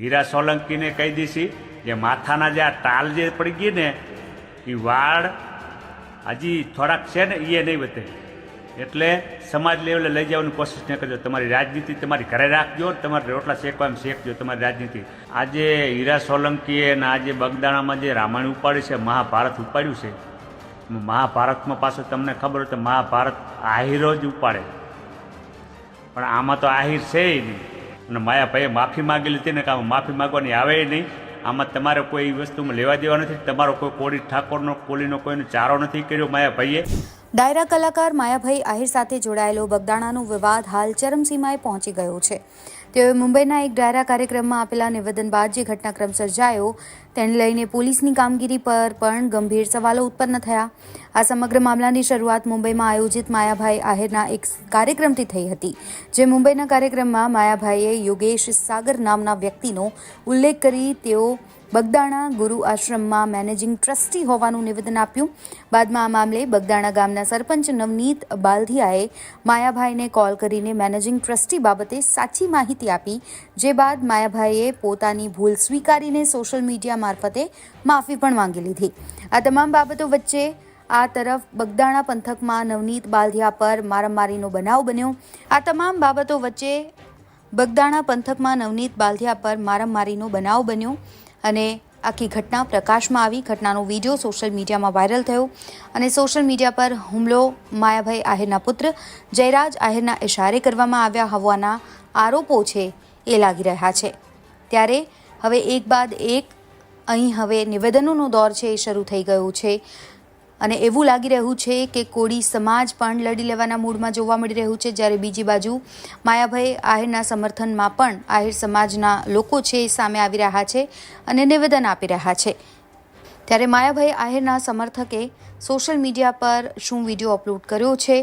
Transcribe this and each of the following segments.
હીરા સોલંકીને કહી દઈશી જે માથાના જે આ ટાલ જે પડી ગઈ ને એ વાળ હજી થોડાક છે ને એ નહીં વધે. એટલે સમાજ લેવલે લઈ જવાની કોશિશ ન કરજો. તમારી રાજનીતિ તમારી ઘરે રાખજો તમારે રોટલા શેકવા એમ શેકજો તમારી રાજનીતિ. આજે હીરા સોલંકીએ અને આજે બગદાણામાં જે રામાયણ ઉપાડ્યું છે, મહાભારત ઉપાડ્યું છે, મહાભારતમાં પાછું તમને ખબર હોય તો મહાભારત આહિરો જ ઉપાડે. પણ આમાં તો આહિર છે નહીં. અને માયાભાઈએ માફી માગેલી હતી ને કે માફી માગવાની આવે નહીં. આમાં તમારે કોઈ એ વસ્તુમાં લેવા દેવા નથી, તમારો કોઈ કોળી ઠાકોરનો કોલીનો કોઈનો ચારો નથી કર્યો માયાભાઈએ ડાયરા કલાકાર માયાભાઈ આહિર સાથે જોડાયેલો બગદાણાનો વિવાદ હાલ ચરમસીમાએ પહોંચી ગયો છે. તેઓએ મુંબઈના એક ડાયરા કાર્યક્રમમાં આપેલા નિવેદન બાદ જે ઘટનાક્રમ સર્જાયો, તેને લઈને પોલીસની કામગીરી પર પણ ગંભીર સવાલો ઉત્પન્ન થયા. આ સમગ્ર મામલાની શરૂઆત મુંબઈમાં આયોજિત માયાભાઈ આહિરના એક કાર્યક્રમથી થઈ હતી, જે મુંબઈના કાર્યક્રમમાં માયાભાઈએ યોગેશ સાગર નામના વ્યક્તિનો ઉલ્લેખ કરી તેઓ બગદાણા ગુરુ આશ્રમમાં મેનેજિંગ ટ્રસ્ટી હોવાનું નિવેદન આપ્યું. બાદમાં આ મામલે બગદાણા ગામના સરપંચ નવનીત બાલધિયાએ માયાભાઈને કોલ કરીને મેનેજિંગ ટ્રસ્ટી બાબતે સાચી માહિતી આપી, જે બાદ માયાભાઈએ પોતાની ભૂલ સ્વીકારીને સોશિયલ મીડિયા મારફતે માફી પણ માંગી લીધી. આ તમામ બાબતો વચ્ચે આ તરફ બગદાણા પંથકમાં નવનીત બાલધિયા પર મારામારીનો બનાવ બન્યો. આ તમામ બાબતો વચ્ચે બગદાણા પંથકમાં નવનીત બાલધિયા પર મારામારીનો બનાવ બન્યો અને આખી ઘટના પ્રકાશમાં આવી. ઘટનાનો વીડિયો સોશિયલ મીડિયામાં વાયરલ થયો અને સોશિયલ મીડિયા પર હુમલો માયાભાઈ આહિરના પુત્ર જયરાજ આહિરના ઇશારે કરવામાં આવ્યા હોવાના આરોપો છે એ લાગી રહ્યા છે. ત્યારે હવે એક બાદ એક અહીં હવે નિવેદનોનો દોર છે એ શરૂ થઈ ગયો છે. અને એવું લાગી રહ્યું છે કે કોળી સમાજ પણ લડી લેવાના મૂડમાં જોવા મળી રહ્યું છે, જ્યારે બીજી બાજુ માયાભાઈ આહિરના સમર્થનમાં પણ આહિર સમાજના લોકો છે એ સામે આવી રહ્યા છે અને નિવેદન આપી રહ્યા છે. ત્યારે માયાભાઈ આહિરના સમર્થકે સોશિયલ મીડિયા પર શું વીડિયો અપલોડ કર્યો છે,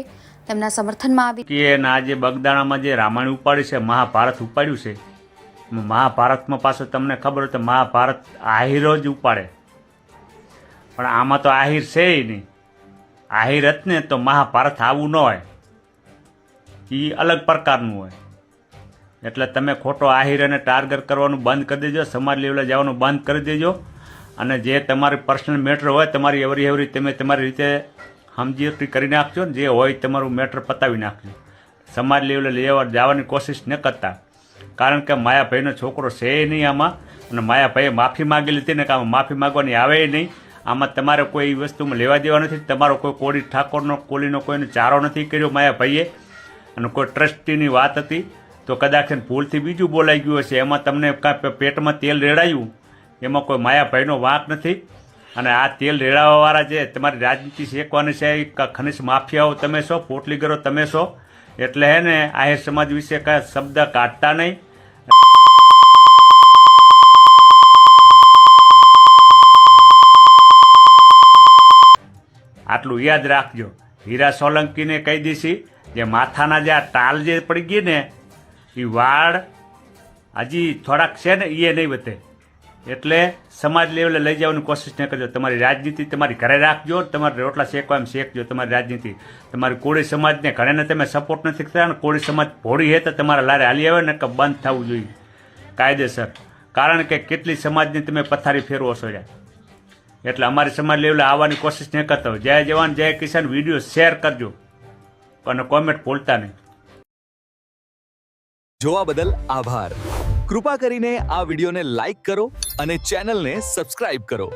તેમના સમર્થનમાં આવી કે જે આજે બગદાણામાં જે રામાયણ ઉપાડ્યું છે, મહાભારત ઉપાડ્યું છે, મહાભારતમાં પાછું તમને ખબર હોય તો મહાભારત આહિરો જ ઉપાડે. પણ આમાં તો આહિર છે નહીં. આહિર જ તો મહાભારત આવું ન હોય. એ અલગ પ્રકારનું હોય. એટલે તમે ખોટો આહિર અને ટાર્ગેટ કરવાનું બંધ કરી દેજો, સમાજ લેવલે જવાનું બંધ કરી દેજો. અને જે તમારી પર્સનલ મેટર હોય, તમારી એવરી એવરી તમે તમારી રીતે સમજી કરી નાખજો ને, જે હોય તમારું મેટર પતાવી નાખજો. સમાજ લેવલે લેવા જવાની કોશિશ ન કરતા. કારણ કે માયાભાઈનો છોકરો છે નહીં આમાં. અને માયાભાઈએ માફી માગી લીધી ને કે આમાં માફી માગવાની આવે નહીં. આમાં તમારે કોઈ વસ્તુમાં લેવા દેવા નથી. તમારો કોઈ કોળી ઠાકોરનો, કોળીનો કોઈનો ચારો નથી કર્યો માયા ભાઈએ અને કોઈ ટ્રસ્ટીની વાત હતી, તો કદાચ ભૂલથી બીજું બોલાઈ ગયું હશે. એમાં તમને કાંઈ પેટમાં તેલ રેડાયું? એમાં કોઈ માયાભાઈનો વાંક નથી? અને આ તેલ રેડાવાવાળા જે તમારી રાજનીતિ શેકવાની છે, એ ખનિજ માફિયાઓ તમે છો, પોટલીગરો તમે છો. એટલે હે ને આહિર સમાજ વિશે કાંઈ શબ્દ કાઢતા નહીં. આટલું યાદ રાખજો. હીરા સોલંકીને કહી દઈશી જે માથાના જે આ ટાલ જે પડી ગઈ ને એ વાળ હજી થોડાક છે ને એ નહીં વધે. એટલે સમાજ લેવલે લઈ જવાની કોશિશ ન કરજો. તમારી રાજનીતિ તમારી ઘરે રાખજો, તમારે રોટલા શેકવા એમ શેકજો તમારી રાજનીતિ. તમારી કોળી સમાજને ઘરેને તમે સપોર્ટ નથી કરતા અને કોળી સમાજ ભોળી હે તો તમારા લારે હાલી આવે ને કે બંધ થવું જોઈએ. કાયદેસર. કારણ કે કેટલી સમાજની તમે પથારી ફેરવો છો યાર. એટલે અમારી સમાજ લેવલે આવવાની કોશિશ નહીં કરતા હોય. જય જવાન, જય કિસાન. વીડિયો શેર કરજો. અને કોમેન્ટ ભૂલતા નહીં. જોવા બદલ આભાર. કૃપા કરીને આ વિડીયોને લાઈક કરો અને ચેનલને સબસ્ક્રાઇબ કરો.